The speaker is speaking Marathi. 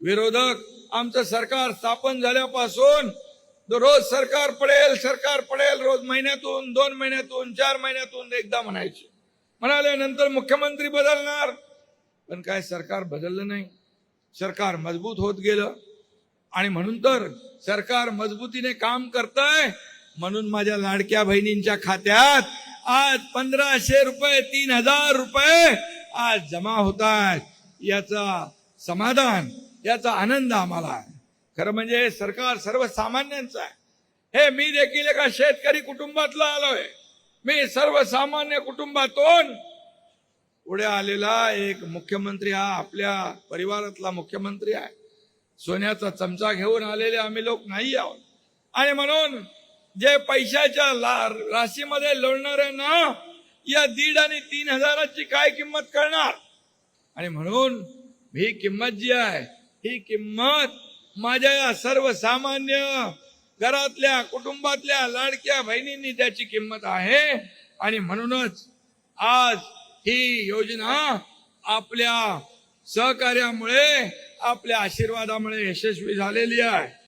विरोधक आमचं सरकार स्थापन झाल्यापासून रोज सरकार पडेल सरकार पडेल रोज महिन्यातून दोन महिन्यातून चार महिन्यातून एकदा म्हणायचे. म्हणाले नंतर मुख्यमंत्री बदलणार. पण काय सरकार बदललं नाही. सरकार मजबूत होत गेलं. आणि म्हणून तर सरकार मजबूतीने काम करताय म्हणून माझ्या लाडक्या बहिणींच्या खात्यात आज पंधराशे रुपये तीन हजार रुपये आज जमा होत आहेत याचा समाधान याचा आनंद आम्हाला आहे. खरं म्हणजे सरकार सर्वसामान्यांचं आहे. हे मी देखील एका शेतकरी कुटुंबातला आलोय. मी सर्वसामान्य कुटुंबातून पुढे आलेला एक मुख्यमंत्री हा आपल्या परिवारातला मुख्यमंत्री आहे. सोन्याचा चमचा घेऊन आलेले आम्ही लोक नाही आहोत. आणि म्हणून जे पैशाच्या ला- राशीमध्ये लोळणारे ना या दीड आणि तीन हजाराची काय किंमत करणार? आणि म्हणून ही किंमत जी आहे ही किंमत माझ्या या सर्वसामान्य घरातल्या कुटुंबातल्या लाडक्या बहिणींनी त्याची किंमत आहे. आणि म्हणूनच आज ही योजना आपल्या सहकार्यामुळे आपल्या आशीर्वादामुळे यशस्वी झालेली आहे.